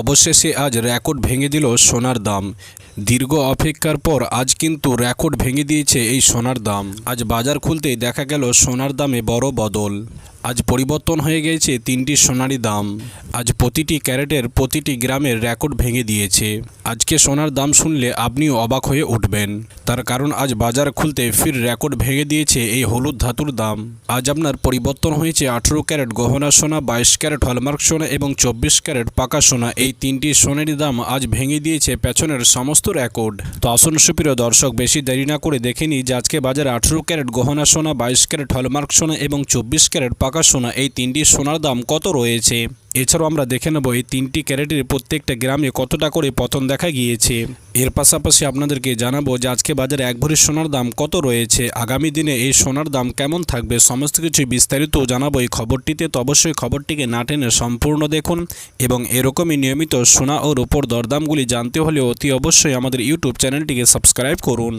অবশেষে আজ রেকর্ড ভেঙে দিল সোনার দাম। দীর্ঘ অপেক্ষার পর আজ কিন্তু রেকর্ড ভেঙে দিয়েছে এই সোনার দাম। আজ বাজার খুলতেই দেখা গেল সোনার দামে বড় বদল। আজ পরিবর্তন হয়ে গেছে তিনটি সোনারি দাম। আজ প্রতিটি ক্যারেটের প্রতিটি গ্রামের রেকর্ড ভেঙে দিয়েছে। আজকে সোনার দাম শুনলে আপনিও অবাক হয়ে উঠবেন। তার কারণ আজ বাজার খুলতে ফির রেকর্ড ভেঙে দিয়েছে এই হলুদ ধাতুর দাম। আজ আপনার পরিবর্তন হয়েছে আঠেরো ক্যারেট গহনা সোনা, বাইশ ক্যারেট হলমার্ক সোনা এবং চব্বিশ ক্যারেট পাকা সোনা। এই তিনটি সোনারি দাম আজ ভেঙে দিয়েছে পেছনের সমস্ত রেকর্ড। তো আসুন সুপ্রিয় দর্শক, বেশি দেরি না করে দেখে নিই যে আজকে বাজারে আঠেরো ক্যারেট গহনা সোনা, বাইশ ক্যারেট হলমার্ক সোনা এবং চব্বিশ ক্যারেট পাকা সোনা, এই তিনটি সোনার দাম কত রয়েছে? এছাড়াও আমরা দেখে নেব এই তিনটি ক্যারেটের প্রত্যেকটা গ্রামে কতটা করে পতন দেখা গিয়েছে। এর পাশাপাশি আপনাদেরকে জানাব যে আজকে বাজারে এক ভরি সোনার দাম কত রয়েছে। আগামী দিনে এই সোনার দাম কেমন থাকবে সমস্ত কিছু বিস্তারিত জানাব এই খবরটিতে, তো অবশ্যই খবরটিকে না টেনে সম্পূর্ণ দেখুন এবং এরকমই নিয়মিত সোনা ও রূপোর দরদামগুলি জানতে হলে অতি অবশ্যই আমাদের ইউটিউব চ্যানেলটিকে সাবস্ক্রাইব করুন।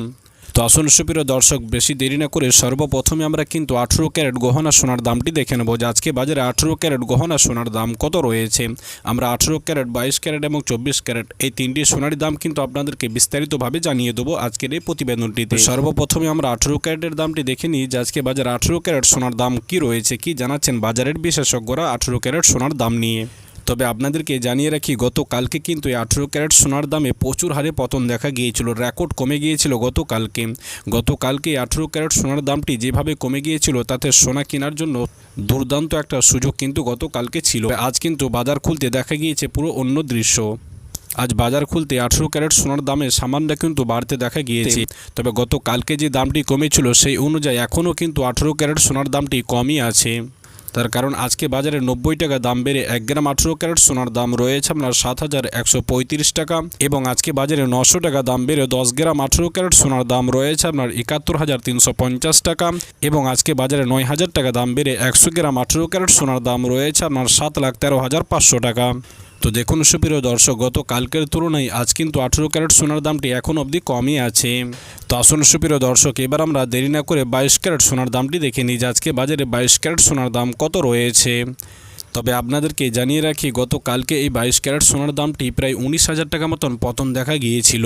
তো আসুন সুপ্রিয় দর্শক বেশি দেরি না করে সর্বপ্রথমে আমরা কিন্তু আঠেরো ক্যারেট গহনা সোনার দামটি দেখে নেব যে আজকে বাজারে আঠেরো ক্যারেট গহনা সোনার দাম কত রয়েছে। আমরা আঠেরো ক্যারেট, বাইশ ক্যারেট এবং চব্বিশ ক্যারেট এই তিনটি সোনার দাম কিন্তু আপনাদেরকে বিস্তারিতভাবে জানিয়ে দেবো আজকের এই প্রতিবেদনটিতে। সর্বপ্রথমে আমরা আঠেরো ক্যারেটের দামটি দেখে নিই যে আজকে বাজারে আঠেরো ক্যারেট সোনার দাম কি রয়েছে, কি জানাচ্ছেন বাজারের বিশেষজ্ঞরা আঠেরো ক্যারেট সোনার দাম নিয়ে। তবে আপনাদেরকে জানিয়ে রাখি, গতকালকে কিন্তু এই আঠেরো ক্যারেট সোনার দামে প্রচুর হারে পতন দেখা গিয়েছিল। রেকর্ড কমে গিয়েছিল গতকালকে। গতকালকে আঠেরো ক্যারেট সোনার দামটি যেভাবে কমে গিয়েছিল, তাতে সোনা কেনার জন্য দুর্দান্ত একটা সুযোগ কিন্তু গতকালকে ছিল। আজ কিন্তু বাজার খুলতে দেখা গিয়েছে পুরো অন্য দৃশ্য। আজ বাজার খুলতে আঠেরো ক্যারেট সোনার দামে সামান্য কিন্তু বাড়তে দেখা গিয়েছে। তবে গতকালকে যে দামটি কমেছিল, সেই অনুযায়ী এখনও কিন্তু আঠেরো ক্যারেট সোনার দামটি কমই আছে। তার কারণ আজকে বাজারে নব্বই টাকা দাম বেড়ে এক গ্রাম আঠেরো ক্যারেট সোনার দাম রয়েছে আপনার সাত হাজার একশো পঁয়ত্রিশ টাকা এবং আজকে বাজারে নশো টাকা দাম বেড়ে দশ গ্রাম আঠেরো ক্যারেট সোনার দাম রয়েছে আপনার একাত্তর হাজার তিনশো পঞ্চাশ টাকা এবং আজকে বাজারে নয় হাজার টাকা দাম বেড়ে একশো গ্রাম আঠেরো ক্যারেট সোনার দাম রয়েছে আপনার সাত লাখ তেরো হাজার পাঁচশো টাকা। তো দেখুন সুপ্রিয় দর্শক গত কালকের তুলনায় আজ কিন্তু আঠেরো ক্যারেট সোনার দামটি এখন অবধি কমই আছে। তো আসুন সুপ্রিয় দর্শক, এবার আমরা দেরি না করে বাইশ ক্যারেট সোনার দামটি দেখে নিই আজকে বাজারে বাইশ ক্যারেট সোনার দাম কত রয়েছে। তবে আপনাদেরকে জানিয়ে রাখি, গতকালকে এই বাইশ ক্যারেট সোনার দামটি প্রায় উনিশ হাজার টাকা মতন পতন দেখা গিয়েছিল।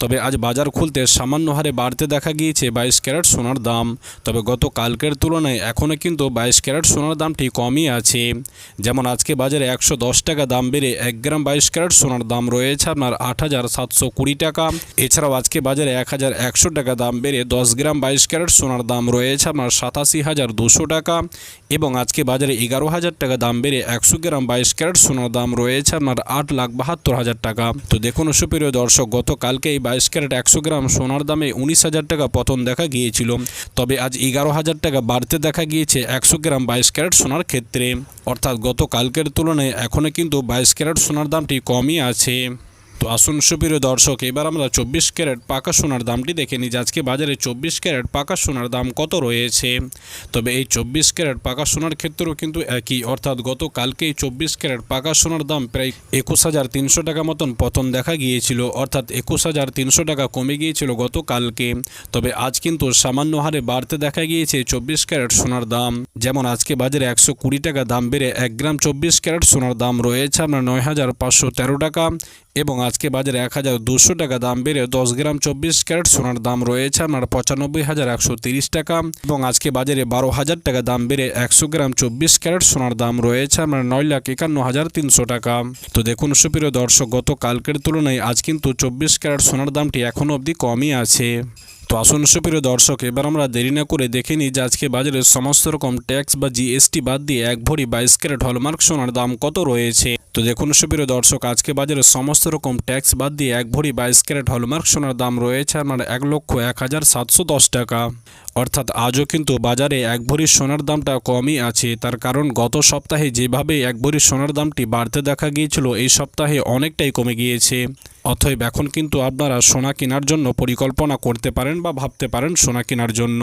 তবে আজ বাজার খুলতে সামান্য হারে বাড়তে দেখা গিয়েছে বাইশ ক্যারেট সোনার দাম। তবে গত কালকের তুলনায় এখনও কিন্তু বাইশ ক্যারেট সোনার দামটি কমই আছে। যেমন আজকে বাজারে একশো দশ টাকা দাম বেড়ে এক গ্রাম বাইশ ক্যারেট সোনার দাম রয়েছে আপনার আট হাজার সাতশো কুড়ি টাকা। এছাড়াও আজকে বাজারে এক হাজার একশো টাকা দাম বেড়ে দশ গ্রাম বাইশ ক্যারেট সোনার দাম রয়েছে আপনার সাতাশি হাজার দুশো টাকা। এবং আজকে বাজারে এগারো হাজার টাকা দাম বেড়ে একশো গ্রাম বাইশ ক্যারেট সোনার দাম রয়েছে আপনার আট লাখ বাহাত্তর হাজার টাকা। তো দেখুন সুপ্রিয় দর্শক গতকালকে এই বাইশ ক্যারেট একশো গ্রাম সোনার দামে উনিশ হাজার টাকা পতন দেখা গিয়েছিল। তবে আজ এগারো হাজার টাকা বাড়তে দেখা গিয়েছে একশো গ্রাম বাইশ ক্যারেট সোনার ক্ষেত্রে। অর্থাৎ গতকালকের তুলনায় এখনও কিন্তু বাইশ ক্যারেট সোনার দামটি কমই আছে। তো আসুন সুপ্রিয় দর্শক, এবার আমরা চব্বিশ ক্যারেট পাকা সোনার দামটি দেখে নিই। আজকে বাজারে চব্বিশ ক্যারেট পাকা সোনার দাম কত রয়েছে? তবে এই চব্বিশ ক্যারেট পাকা সোনার ক্ষেত্রেও কিন্তু একই, অর্থাৎ গতকালকে এই চব্বিশ ক্যারেট পাকা সোনার দাম প্রায় একুশ হাজার তিনশো টাকা মতন পতন দেখা গিয়েছিল, অর্থাৎ একুশ হাজার তিনশো টাকা কমে গিয়েছিল গতকালকে। তবে আজ কিন্তু সামান্য হারে বাড়তে দেখা গিয়েছে চব্বিশ ক্যারেট সোনার দাম। যেমন আজকে বাজারে একশো কুড়ি টাকা দাম বেড়ে এক গ্রাম চব্বিশ ক্যারেট সোনার দাম রয়েছে আপনার নয় হাজার পাঁচশো তেরো টাকা এবং আজকে বাজারে এক হাজার দুশো টাকা দাম বেড়ে দশ গ্রাম চব্বিশ ক্যারেট সোনার দাম রয়েছে আপনার পঁচানব্বই হাজার একশো তিরিশ টাকা। এবং আজকে বাজারে বারো হাজার টাকা দাম বেড়ে একশো গ্রাম চব্বিশ ক্যারেট সোনার দাম রয়েছে আপনার নয় লাখ একান্ন হাজার তিনশো টাকা। তো দেখুন সুপ্রিয় দর্শক গত কালকের তুলনায় আজ কিন্তু চব্বিশ ক্যারেট সোনার দামটি এখনও অবধি কমই আছে। তো আসুন সুপ্রিয় দর্শক, এবার আমরা দেরি না করে দেখে নিই যে আজকে বাজারে সমস্ত রকম ট্যাক্স বা জিএসটি বাদ দিয়ে এক ভরি বাইশ ক্যারেট হলমার্ক সোনার দাম কত রয়েছে? তো দেখুন সুপ্রিয় দর্শক, আজকে বাজারে সমস্ত রকম ট্যাক্স বাদ দিয়ে এক ভরি বাইশ ক্যারেট হলমার্ক সোনার দাম রয়েছে আপনার এক লক্ষ এক হাজার সাতশো দশ টাকা। অর্থাৎ আজও কিন্তু বাজারে এক ভরি সোনার দামটা কমই আছে। তার কারণ গত সপ্তাহে যেভাবে এক ভরি সোনার দামটি বাড়তে দেখা গিয়েছিল, এই সপ্তাহে অনেকটাই কমে গিয়েছে। অতএব এখন কিন্তু আপনারা সোনা কেনার জন্য পরিকল্পনা করতে পারেন বা ভাবতে পারেন সোনা কেনার জন্য।